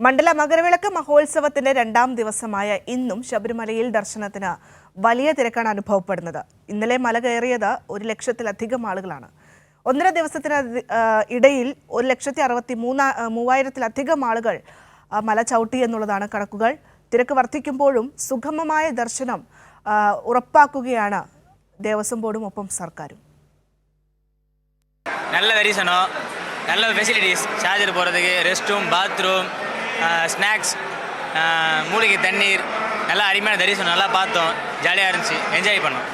മണ്ഡല മകരവിളക്ക് മഹോത്സവത്തിന്റെ രണ്ടാം ദിവസമായ ഇന്നും ശബരിമലയിൽ ദർശനത്തിന് വലിയ തിരക്കാണ് അനുഭവപ്പെടുന്നത് ഇന്നലെ മല കയറിയത് ഒരു ലക്ഷത്തിലധികം ആളുകളാണ് ഒന്നര ദിവസത്തിന് അധി- ആ, ഇടയിൽ ഒരു ലക്ഷത്തി അറുപത്തി മൂന്ന ആ, മൂവായിരത്തിലധികം ആളുകൾ ആ, മല ചവിട്ടി എന്നുള്ളതാണ് കണക്കുകൾ തിരക്ക് വർദ്ധിക്കുമ്പോഴും സുഗമമായ ദർശനം ആ, ഉറപ്പാക്കുകയാണ് ദേവസ്വം ബോർഡും ഒപ്പം സർക്കാരും நல்ல தரிசனம் நல்ல ஃபெசிலிட்டிஸ் சார்ஜர் போகிறதுக்கு ரெஸ்ட் ரூம் பாத்ரூம் ஸ்நாக்ஸ் மூலிகை தண்ணீர் நல்லா அருமையான தரிசனம் நல்லா பார்த்தோம் ஜாலியாக இருந்துச்சு என்ஜாய் பண்ணோம்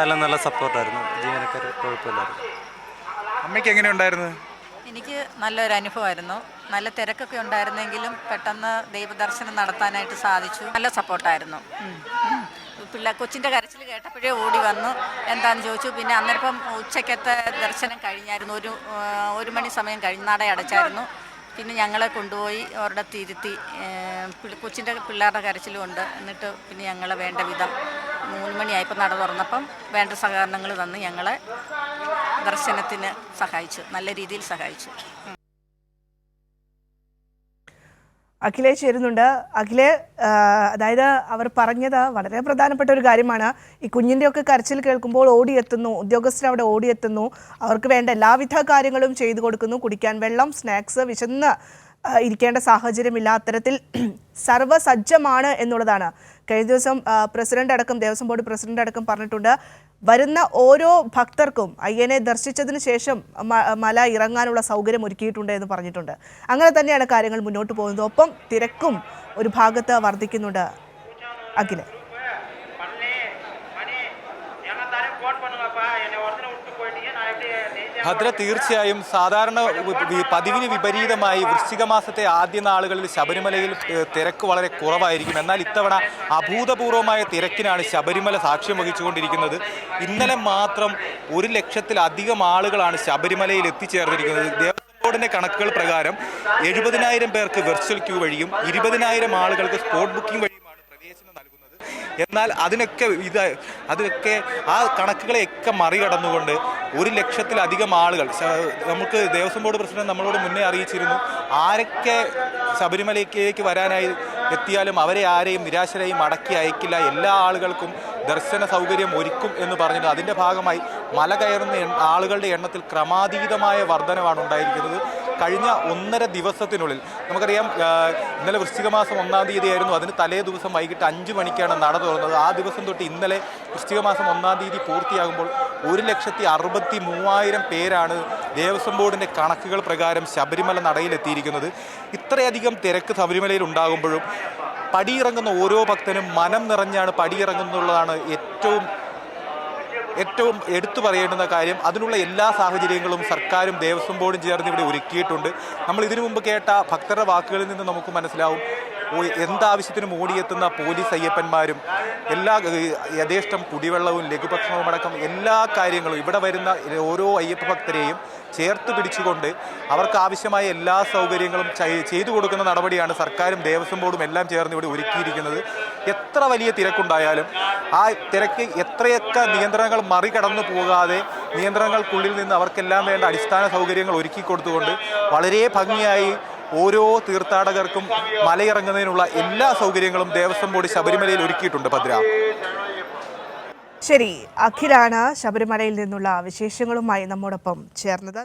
എല്ലാം നല്ല സപ്പോർട്ടായിരുന്നു ജീവനക്കാർ കുഴപ്പമില്ലായിരുന്നു അമ്മയ്ക്ക് എങ്ങനെ ഉണ്ടായിരുന്നു എനിക്ക് നല്ലൊരു അനുഭവമായിരുന്നു നല്ല തിരക്കൊക്കെ ഉണ്ടായിരുന്നെങ്കിലും പെട്ടെന്ന് ദൈവദർശനം നടത്താനായിട്ട് സാധിച്ചു നല്ല സപ്പോർട്ടായിരുന്നു പിള്ളേ കൊച്ചിൻ്റെ കരച്ചിൽ കേട്ടപ്പോഴേ ഓടി വന്നു എന്താണെന്ന് ചോദിച്ചു പിന്നെ അന്നേരം ഉച്ചക്കത്തെ ദർശനം കഴിഞ്ഞായിരുന്നു ഒരു ആ, ഒരു മണി സമയം കഴിഞ്ഞ് നട അടച്ചായിരുന്നു പിന്നെ ഞങ്ങളെ കൊണ്ടുപോയി അവരുടെ തിരുത്തി കൊച്ചിന്റെ പിള്ളേരുടെ കരച്ചിലും ഉണ്ട്. എന്നിട്ട് പിന്നെ ഞങ്ങളെ വേണ്ട വിധം മൂന്ന് മണിയായപ്പോൾ നട തുറന്നപ്പം വേണ്ട സഹകരണങ്ങൾ തന്ന് ഞങ്ങളെ ദർശനത്തിന് സഹായിച്ചു. നല്ല രീതിയിൽ സഹായിച്ചു. അഖിലേ ചേരുന്നുണ്ട്. അഖിലെ അതായത് അവർ പറഞ്ഞത് വളരെ പ്രധാനപ്പെട്ട ഒരു കാര്യമാണ്. ഈ കുഞ്ഞിന്റെയൊക്കെ കരച്ചിൽ കേൾക്കുമ്പോൾ ഓടിയെത്തുന്നു. ഉദ്യോഗസ്ഥർ അവിടെ ഓടിയെത്തുന്നു. അവർക്ക് വേണ്ട എല്ലാവിധ കാര്യങ്ങളും ചെയ്തു കൊടുക്കുന്നു. കുടിക്കാൻ വെള്ളം സ്നാക്സ് വിശന്ന് ഇരിക്കേണ്ട സാഹചര്യമില്ല അത്തരത്തിൽ സർവസജ്ജമാണ് എന്നുള്ളതാണ്. കഴിഞ്ഞ ദിവസം പ്രസിഡന്റ് അടക്കം ദേവസ്വം ബോർഡ് പ്രസിഡന്റ് അടക്കം പറഞ്ഞിട്ടുണ്ട് വരുന്ന ഓരോ ഭക്തർക്കും അയ്യനെ ദർശിച്ചതിന് ശേഷം മല ഇറങ്ങാനുള്ള സൗകര്യം ഒരുക്കിയിട്ടുണ്ട് എന്ന് പറഞ്ഞിട്ടുണ്ട്. അങ്ങനെ തന്നെയാണ് കാര്യങ്ങൾ മുന്നോട്ട് പോകുന്നത്. ഒപ്പം തിരക്കും ഒരു ഭാഗത്ത് വർദ്ധിക്കുന്നുണ്ട് അഖില. ഭദ്ര തീർച്ചയായും സാധാരണ പതിവിന് വിപരീതമായി വൃശ്ചിക മാസത്തെ ആദ്യ നാളുകളിൽ ശബരിമലയിൽ തിരക്ക് വളരെ കുറവായിരിക്കും. എന്നാൽ ഇത്തവണ അഭൂതപൂർവമായ തിരക്കിനാണ് ശബരിമല സാക്ഷ്യം വഹിച്ചുകൊണ്ടിരിക്കുന്നത്. ഇന്നലെ മാത്രം ഒരു ലക്ഷത്തിലധികം ആളുകളാണ് ശബരിമലയിൽ എത്തിച്ചേർന്നിരിക്കുന്നത്. ദേവസ്വം ബോർഡിന്റെ കണക്കുകൾ പ്രകാരം എഴുപതിനായിരം പേർക്ക് വെർച്വൽ ക്യൂ വഴിയും ഇരുപതിനായിരം ആളുകൾക്ക് സ്പോട്ട് ബുക്കിംഗ് നൽകുന്നത് എന്നാൽ അതിനൊക്കെ ഇത് അതിനൊക്കെ ആ കണക്കുകളെയൊക്കെ മറികടന്നുകൊണ്ട് ഒരു ലക്ഷത്തിലധികം ആളുകൾ നമുക്ക് ദേവസ്വം ബോർഡ് പ്രസിഡന്റ് നമ്മളോട് മുന്നേ അറിയിച്ചിരുന്നു ആരൊക്കെ ശബരിമലയിലേക്ക് വരാനായി എത്തിയാലും അവരെ ആരെയും നിരാശരെയും മടക്കി അയക്കില്ല. എല്ലാ ആളുകൾക്കും ദർശന സൗകര്യം ഒരുക്കും എന്ന് പറഞ്ഞിട്ട് അതിന്റെ ഭാഗമായി മല കയറുന്ന ആളുകളുടെ എണ്ണത്തിൽ ക്രമാതീതമായ വർധനവാണ് ഉണ്ടായിരിക്കുന്നത്. കഴിഞ്ഞ ഒന്നര ദിവസത്തിനുള്ളിൽ നമുക്കറിയാം ഇന്നലെ വൃശ്ചിക മാസം ഒന്നാം തീയതി ആയിരുന്നു അതിന് തലേ ദിവസം വൈകിട്ട് അഞ്ച് മണിക്കാണ് നട തുറന്നത്. ആ ദിവസം തൊട്ട് ഇന്നലെ വൃശ്ചിക മാസം ഒന്നാം തീയതി പൂർത്തിയാകുമ്പോൾ ഒരു ലക്ഷത്തി അറുപത്തി മൂവായിരം പേരാണ് ദേവസ്വം ബോർഡിന്റെ കണക്കുകൾ പ്രകാരം ശബരിമല നടയിലെത്തിയിരിക്കുന്നത്. ഇത്രയധികം തിരക്ക് ശബരിമലയിൽ ഉണ്ടാകുമ്പോഴും പടിയിറങ്ങുന്ന ഓരോ ഭക്തനും മനം നിറഞ്ഞാണ് പടിയിറങ്ങുന്നുള്ളതാണ് ഏറ്റവും ഏറ്റവും എടുത്തു പറയേണ്ടുന്ന കാര്യം അതിനുള്ള എല്ലാ സാഹചര്യങ്ങളും സർക്കാരും ദേവസ്വം ബോർഡും ചേർന്ന് ഇവിടെ ഒരുക്കിയിട്ടുണ്ട്. നമ്മൾ ഇതിനു മുമ്പ് കേട്ട ഭക്തരുടെ വാക്കുകളിൽ നിന്ന് നമുക്ക് മനസ്സിലാവും. എന്താവശ്യത്തിനും ഓടിയെത്തുന്ന പോലീസ് അയ്യപ്പന്മാരും എല്ലാ യഥേഷ്ടം കുടിവെള്ളവും ലഘുഭക്ഷണവും അടക്കം എല്ലാ കാര്യങ്ങളും ഇവിടെ വരുന്ന ഓരോ അയ്യപ്പ ഭക്തരെയും ചേർത്ത് പിടിച്ചുകൊണ്ട് അവർക്ക് ആവശ്യമായ എല്ലാ സൗകര്യങ്ങളും ചെയ്തു കൊടുക്കുന്ന നടപടിയാണ് സർക്കാരും ദേവസ്വം ബോർഡും എല്ലാം ചേർന്ന് ഇവിടെ ഒരുക്കിയിരിക്കുന്നത്. എത്ര വലിയ തിരക്കുണ്ടായാലും ആ തിരക്ക് എത്രയൊക്കെ നിയന്ത്രണങ്ങൾ മറികടന്നു പോകാതെ നിയന്ത്രണങ്ങൾക്കുള്ളിൽ നിന്ന് അവർക്കെല്ലാം വേണ്ട അടിസ്ഥാന സൗകര്യങ്ങൾ ഒരുക്കി കൊടുത്തുകൊണ്ട് വളരെ ഭംഗിയായി ഓരോ തീർത്ഥാടകർക്കും മലയിറങ്ങുന്നതിനുള്ള എല്ലാ സൗകര്യങ്ങളും ദേവസ്വം ബോർഡ് ശബരിമലയിൽ ഒരുക്കിയിട്ടുണ്ട് ഭദ്ര. ശരി അഖിലാണ് ശബരിമലയിൽ നിന്നുള്ള വിശേഷങ്ങളുമായി നമ്മോടൊപ്പം ചേർന്നത്.